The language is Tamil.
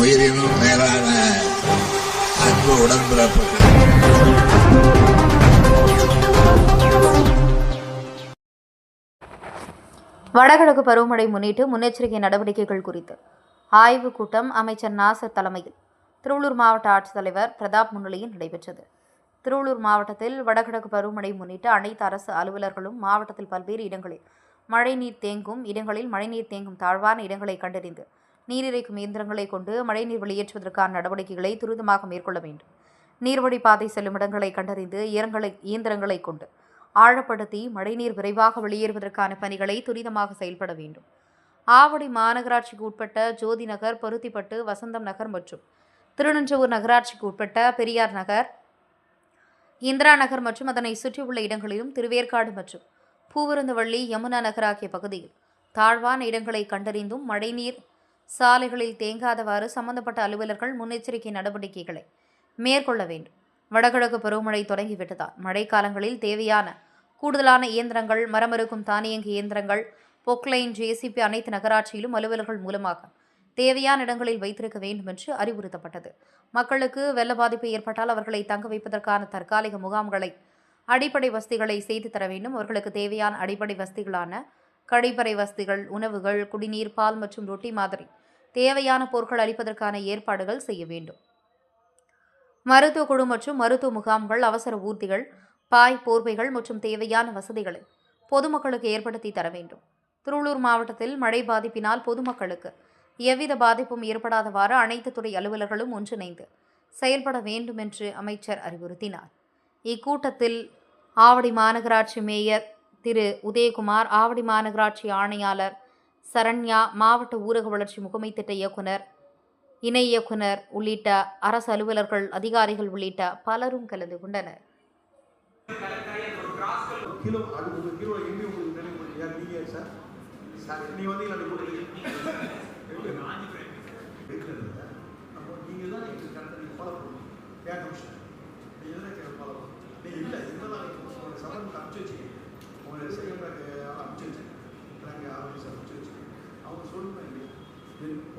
உயிரினும் மேலான அன்பு உடன்பிறப்புகள். வடகிழக்கு பருவமழை முன்னிட்டு முன்னெச்சரிக்கை நடவடிக்கைகள் குறித்து ஆய்வுக் கூட்டம் அமைச்சர் நாசர் தலைமையில். திருவள்ளூர் மாவட்ட ஆட்சித்தலைவர் பிரதாப் முன்னிலையில் நடைபெற்றது. திருவள்ளூர் மாவட்டத்தில் வடகிழக்கு பருவமழை முன்னிட்டு அனைத்து அரசு அலுவலர்களும் மாவட்டத்தில் பல்வேறு இடங்களில் மழைநீர் தேங்கும் இடங்களில் மழைநீர் தேங்கும் தாழ்வான இடங்களை கண்டறிந்து நீரிழைக்கும் இயந்திரங்களை கொண்டு மழைநீர் வெளியேற்றுவதற்கான நடவடிக்கைகளை துரிதமாக மேற்கொள்ள வேண்டும். நீர்வழி பாதை செல்லும் இடங்களை கண்டறிந்து இயந்திரங்களை இயந்திரங்களை கொண்டு ஆழப்படுத்தி மழைநீர் விரைவாக வெளியேறுவதற்கான பணிகளை துரிதமாக செயல்பட வேண்டும். ஆவடி மாநகராட்சிக்கு உட்பட்ட ஜோதி நகர் பருத்திப்பட்டு வசந்தம் நகர் மற்றும் திருநெஞ்சூர் நகராட்சிக்கு உட்பட்ட பெரியார் நகர் இந்திரா நகர் மற்றும் அதனை சுற்றியுள்ள இடங்களிலும் திருவேற்காடு மற்றும் பூவிருந்தவள்ளி யமுனா நகர் ஆகிய பகுதியில் தாழ்வான இடங்களை கண்டறிந்தும் மழைநீர் சாலைகளில் தேங்காதவாறு சம்பந்தப்பட்ட அலுவலர்கள் முன்னெச்சரிக்கை நடவடிக்கைகளை மேற்கொள்ள வேண்டும். வடகிழக்கு பருவமழை தொடங்கிவிட்டதால் மழைக்காலங்களில் தேவையான கூடுதலான இயந்திரங்கள் மரமறுக்கும் தானியங்கி இயந்திரங்கள் பொக்லைன் ஜேசிபி அனைத்து நகராட்சியிலும் அலுவலர்கள் மூலமாக தேவையான இடங்களில் வைத்திருக்க வேண்டும் என்று அறிவுறுத்தப்பட்டது. மக்களுக்கு வெள்ள பாதிப்பு ஏற்பட்டால் அவர்களை தங்க வைப்பதற்கான தற்காலிக முகாம்களை அடிப்படை வசதிகளை செய்து தர வேண்டும். அவர்களுக்கு தேவையான அடிப்படை வசதிகளான கழிப்பறை வசதிகள் உணவுகள் குடிநீர் பால் மற்றும் ரொட்டி மாதிரி தேவையான பொருட்கள் அளிப்பதற்கான ஏற்பாடுகள் செய்ய வேண்டும். மருத்துவ குழு மற்றும் மருத்துவ முகாம்கள் அவசர ஊர்திகள் பாய் போர்வைகள் மற்றும் தேவையான வசதிகளை பொதுமக்களுக்கு ஏற்படுத்தி தர வேண்டும். திருவள்ளூர் மாவட்டத்தில் மழை பாதிப்பினால் பொதுமக்களுக்கு எவ்வித பாதிப்பும் ஏற்படாதவாறு அனைத்து துறை அலுவலர்களும் ஒன்றிணைந்து செயல்பட வேண்டும் என்று அமைச்சர் அறிவுறுத்தினார். இக்கூட்டத்தில் ஆவடி மாநகராட்சி மேயர் திரு. உதயகுமார் ஆவடி மாநகராட்சி ஆணையாளர் சரண்யா மாவட்ட ஊரக வளர்ச்சி முகமை திட்ட இயக்குனர். இணை இயக்குனர் உள்ளிட்ட அரசு அலுவலர்கள் அதிகாரிகள் உள்ளிட்ட பலரும் கலந்து கொண்டனர். கிலோ அது ஒரு கிலோ உங்களுக்கு